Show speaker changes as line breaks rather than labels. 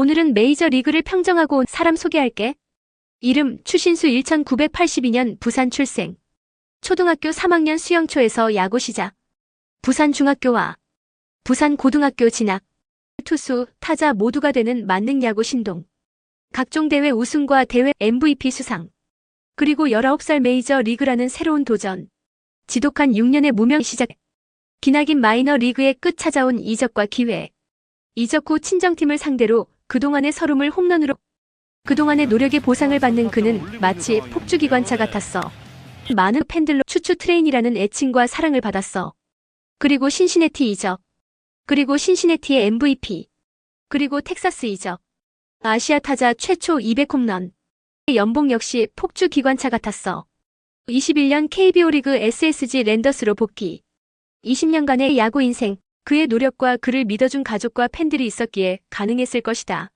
오늘은 메이저 리그를 평정하고 온 사람 소개할게. 이름 추신수 1982년 부산 출생. 초등학교 3학년 수영초에서 야구 시작. 부산 중학교와 부산 고등학교 진학. 투수, 타자 모두가 되는 만능 야구 신동. 각종 대회 우승과 대회 MVP 수상. 그리고 19살 메이저 리그라는 새로운 도전. 지독한 6년의 무명 시작. 기나긴 마이너 리그의 끝 찾아온 이적과 기회. 이적 후 친정팀을 상대로 그동안의 서름을 홈런으로 그동안의 노력의 보상을 받는 그는 마치 폭주기관차 같았어. 많은 팬들로 추추 트레인이라는 애칭과 사랑을 받았어. 그리고 신시내티 이적. 그리고 신시내티의 MVP. 그리고 텍사스 이적. 아시아 타자 최초 200홈런. 연봉 역시 폭주 기관차 같았어. 21년 KBO 리그 SSG 랜더스로 복귀. 20년간의 야구 인생, 그의 노력과 그를 믿어준 가족과 팬들이 있었기에 가능했을 것이다.